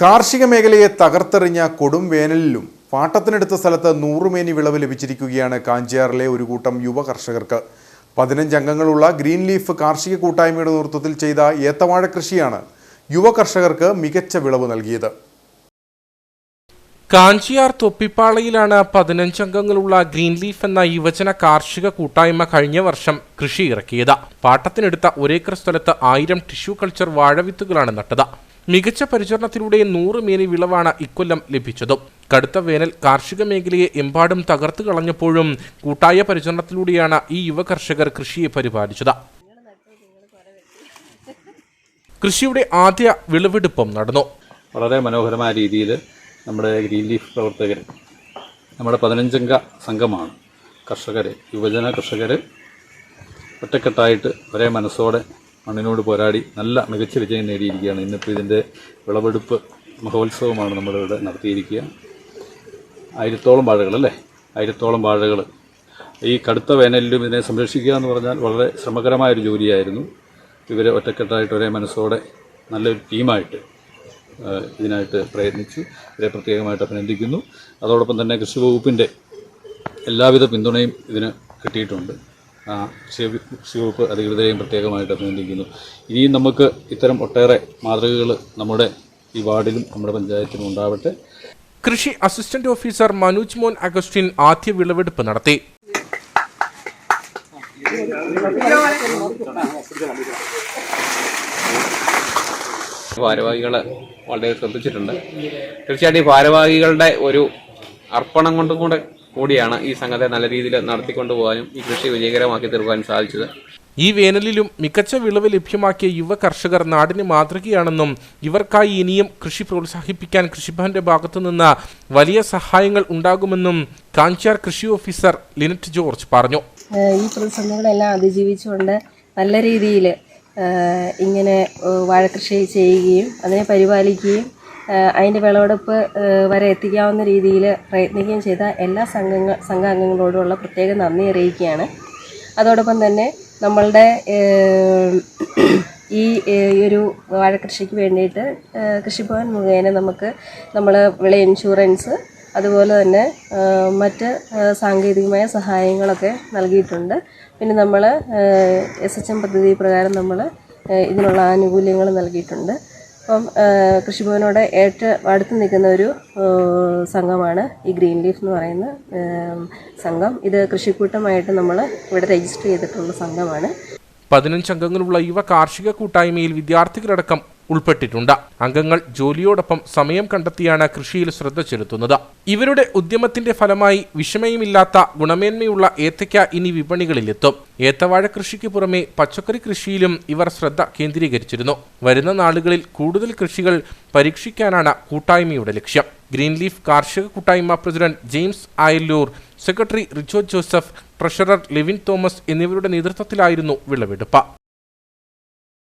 കാർഷിക മേഖലയെ തകർത്തെറിഞ്ഞ കൊടും വേനലിലും പാട്ടത്തിനെടുത്ത സ്ഥലത്ത് നൂറുമേനി വിളവ് ലഭിച്ചിരിക്കുകയാണ് കാഞ്ചിയാറിലെ ഒരു കൂട്ടം യുവ കർഷകർക്ക്. പതിനഞ്ച് അംഗങ്ങളുള്ള ഗ്രീൻ ലീഫ് കാർഷിക കൂട്ടായ്മയുടെ നേതൃത്വത്തിൽ ചെയ്ത ഏത്തവാഴ കൃഷിയാണ് യുവ കർഷകർക്ക് മികച്ച വിളവ് നൽകിയത്. കാഞ്ചിയാർ തൊപ്പിപ്പാളയിലാണ് പതിനഞ്ചംഗങ്ങളുള്ള ഗ്രീൻ ലീഫ് എന്ന യുവജന കാർഷിക കൂട്ടായ്മ കഴിഞ്ഞ വർഷം കൃഷി ഇറക്കിയത്. പാട്ടത്തിനെടുത്ത ഒരേക്കർ സ്ഥലത്ത് ആയിരം ടിഷ്യൂ കൾച്ചർ വാഴവിത്തുകളാണ് നട്ടത്. മികച്ച പരിചരണത്തിലൂടെ നൂറ് മേനി വിളവാണ് ഇക്കൊല്ലം ലഭിച്ചതും. കടുത്ത വേനൽ കാർഷിക മേഖലയെ എമ്പാടും തകർത്തു കളഞ്ഞപ്പോഴും കൂട്ടായ പരിചരണത്തിലൂടെയാണ് ഈ യുവ കർഷകർ കൃഷിയെ പരിപാലിച്ചത്. കൃഷിയുടെ ആദ്യ വിളവെടുപ്പും നടന്നു. വളരെ മനോഹരമായ രീതിയിൽ നമ്മുടെ ഗ്രീൻ ലീഫ് പ്രവർത്തകർ നമ്മുടെ പതിനഞ്ചംഗ സംഘമാണ് കർഷകർ യുവജന കർഷകർ ഒറ്റക്കെട്ടായിട്ട് ഒരേ മനസ്സോടെ മണ്ണിനോട് പോരാടി നല്ല മികച്ച വിജയം നേടിയിരിക്കുകയാണ്. ഇന്നിപ്പോൾ ഇതിന്റെ വിളവെടുപ്പ് മഹോത്സവമാണ് നമ്മളിവിടെ നടത്തിയിരിക്കുക. ആയിരത്തോളം വാഴകൾ അല്ലേ? ആയിരത്തോളം വാഴകൾ ഈ കടുത്ത വേനലിലും ഇതിനെ സംരക്ഷിക്കുക എന്ന് പറഞ്ഞാൽ വളരെ ശ്രമകരമായൊരു ജോലിയായിരുന്നു. ഇവരെ ഒറ്റക്കെട്ടായിട്ട് ഒരേ മനസ്സോടെ നല്ലൊരു ടീമായിട്ട് ഇതിനായിട്ട് പ്രയത്നിച്ചു. ഇവരെ പ്രത്യേകമായിട്ട് അഭിനന്ദിക്കുന്നു. അതോടൊപ്പം തന്നെ കൃഷി വകുപ്പിന്റെ എല്ലാവിധ പിന്തുണയും ഇതിന് കിട്ടിയിട്ടുണ്ട്. വകുപ്പ് അധികൃതരെയും പ്രത്യേകമായിട്ട് അഭിനന്ദിക്കുന്നു. ഇനിയും നമുക്ക് ഇത്തരം ഒട്ടേറെ മാതൃകകൾ നമ്മുടെ ഈ വാർഡിലും നമ്മുടെ പഞ്ചായത്തിലും ഉണ്ടാവട്ടെ. കൃഷി അസിസ്റ്റന്റ് ഓഫീസർ മനോജ് മോൻ അഗസ്റ്റിൻ ആദ്യ വിളവെടുപ്പ് നടത്തി. ഭാരവാഹികൾ വളരെ ശ്രദ്ധിച്ചിട്ടുണ്ട്. തീർച്ചയായിട്ടും ഈ ഭാരവാഹികളുടെ ഒരു അർപ്പണം കൊണ്ടും കൂടെ കൂടിയാണ് ഈ സംഘത്തെ നല്ല രീതിയിൽ നടത്തിക്കൊണ്ടു പോകാനും ഈ കൃഷി വിജയകരമാക്കി തീർക്കാനും സാധിച്ചത്. ഈ വേനലിലും മികച്ച വിളവ് ലഭ്യമാക്കിയ യുവ കർഷകർ നാടിന് മാതൃകയാണെന്നും ഇവർക്കായി ഇനിയും കൃഷി പ്രോത്സാഹിപ്പിക്കാൻ കൃഷിഭവന്റെ ഭാഗത്തുനിന്ന് വലിയ സഹായങ്ങൾ ഉണ്ടാകുമെന്നും കാഞ്ചാർ കൃഷി ഓഫീസർ ലിനറ്റ് ജോർജ് പറഞ്ഞു. ഈ പ്രതിസന്ധികളെല്ലാം അതിജീവിച്ചുകൊണ്ട് നല്ല രീതിയിൽ ഇങ്ങനെ ഏഹ് വാഴക്കൃഷി ചെയ്യുകയും അതിനെ പരിപാലിക്കുകയും അതിന്റെ വിളവെടുപ്പ് വരെ എത്തിക്കാവുന്ന രീതിയിൽ പ്രയത്നിക്കുകയും ചെയ്ത എല്ലാ സംഘങ്ങൾ സംഘാംഗങ്ങളോടുമുള്ള പ്രത്യേക നന്ദി അറിയിക്കുകയാണ്. അതോടൊപ്പം തന്നെ നമ്മളുടെ ഈ ഒരു വാഴക്കൃഷിക്ക് വേണ്ടിയിട്ട് കൃഷിഭവൻ മുഖേന നമുക്ക് നമ്മൾ വിള ഇൻഷുറൻസ് അതുപോലെ തന്നെ മറ്റ് സാങ്കേതികമായ സഹായങ്ങളൊക്കെ നൽകിയിട്ടുണ്ട്. പിന്നെ നമ്മൾ എസ് എച്ച് എം പദ്ധതി പ്രകാരം നമ്മൾ ഇതിനുള്ള ആനുകൂല്യങ്ങൾ നൽകിയിട്ടുണ്ട്. അപ്പം കൃഷിഭവനോട് ഏറ്റവും അടുത്ത് നിൽക്കുന്ന ഒരു സംഘമാണ് ഈ ഗ്രീൻ ലീഫ് എന്ന് പറയുന്ന സംഘം. ഇത് കൃഷിക്കൂട്ടമായിട്ട് നമ്മൾ ഇവിടെ രജിസ്റ്റർ ചെയ്തിട്ടുള്ള സംഘമാണ്. പതിനഞ്ച് അംഗങ്ങളുള്ള യുവ കാർഷിക കൂട്ടായ്മയിൽ വിദ്യാർത്ഥികളടക്കം ഉൾപ്പെട്ടിട്ടുണ്ട്. അംഗങ്ങൾ ജോലിയോടൊപ്പം സമയം കണ്ടെത്തിയാണ് കൃഷിയിൽ ശ്രദ്ധ ചെലുത്തുന്നത്. ഇവരുടെ ഉദ്യമത്തിന്റെ ഫലമായി വിഷമയുമില്ലാത്ത ഗുണമേന്മയുള്ള ഏത്തയ്ക്ക ഇനി വിപണികളിലെത്തും. ഏത്തവാഴ കൃഷിക്ക് പുറമെ പച്ചക്കറി കൃഷിയിലും ഇവർ ശ്രദ്ധ കേന്ദ്രീകരിച്ചിരുന്നു. വരുന്ന നാളുകളിൽ കൂടുതൽ കൃഷികൾ പരീക്ഷിക്കാനാണ് കൂട്ടായ്മയുടെ ലക്ഷ്യം. ഗ്രീൻ ലീഫ് കാർഷിക കൂട്ടായ്മ president James Ayalloor secretary Richo Joseph treasurer Levin Thomas എന്നിവരുടെ നേതൃത്വത്തിലായിരുന്നു വിളവെടുപ്പ്.